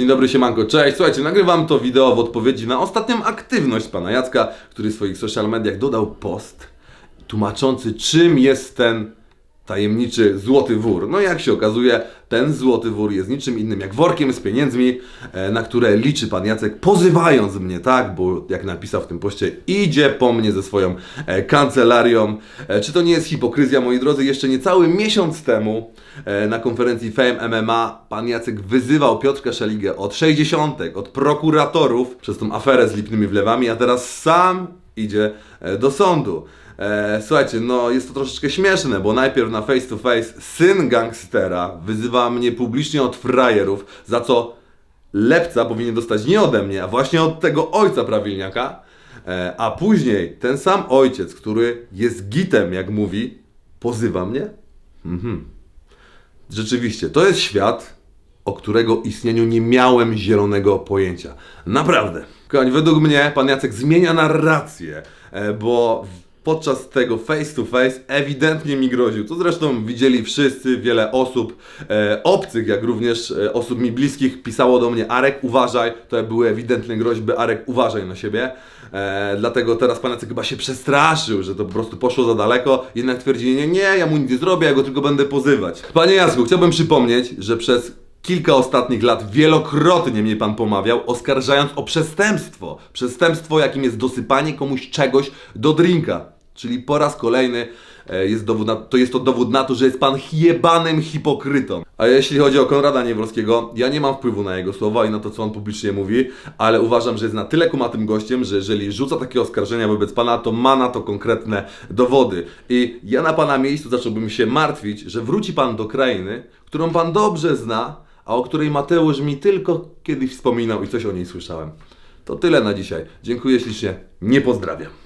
Dzień dobry, siemanko, cześć. Słuchajcie, nagrywam to wideo w odpowiedzi na ostatnią aktywność pana Jacka, który w swoich social mediach dodał post tłumaczący czym jest ten tajemniczy złoty wór. No jak się okazuje, ten złoty wór jest niczym innym jak workiem z pieniędzmi, e, na które liczy pan Jacek, pozywając mnie, tak, bo jak napisał w tym poście, idzie po mnie ze swoją e, kancelarią. E, Czy to nie jest hipokryzja, moi drodzy? Jeszcze niecały miesiąc temu na konferencji Fame MMA pan Jacek wyzywał Piotrka Szeligę od 60, od prokuratorów przez tą aferę z lipnymi wlewami, a teraz sam idzie e, do sądu. E, słuchajcie, no jest to troszeczkę śmieszne, bo najpierw na face to face syn gangstera wyzywa mnie publicznie od frajerów, za co lepca powinien dostać nie ode mnie, a właśnie od tego ojca prawilniaka, e, a później ten sam ojciec, który jest gitem, jak mówi, pozywa mnie? Mhm. Rzeczywiście, to jest świat, o którego istnieniu nie miałem zielonego pojęcia. Naprawdę. Kochani, według mnie pan Jacek zmienia narrację, e, bo podczas tego face to face ewidentnie mi groził. To zresztą widzieli wszyscy, wiele osób e, obcych, jak również e, osób mi bliskich pisało do mnie Arek uważaj, to były ewidentne groźby Arek uważaj na siebie. E, dlatego teraz pan Jacek chyba się przestraszył, że to po prostu poszło za daleko, jednak twierdzi, nie, nie, ja mu nic nie zrobię, ja go tylko będę pozywać. Panie Jacku, chciałbym przypomnieć, że przez kilka ostatnich lat wielokrotnie mnie pan pomawiał, oskarżając o przestępstwo. Przestępstwo, jakim jest dosypanie komuś czegoś do drinka. Czyli po raz kolejny e, jest dowód na, to jest to dowód na to, że jest pan jebanym hipokrytą. A jeśli chodzi o Konrada Niewolskiego, ja nie mam wpływu na jego słowa i na to, co on publicznie mówi, ale uważam, że jest na tyle kumatym gościem, że jeżeli rzuca takie oskarżenia wobec pana, to ma na to konkretne dowody. I ja na pana miejscu zacząłbym się martwić, że wróci pan do krainy, którą pan dobrze zna, a o której Mateusz mi tylko kiedyś wspominał i coś o niej słyszałem. To tyle na dzisiaj. Dziękuję ślicznie. Nie pozdrawiam.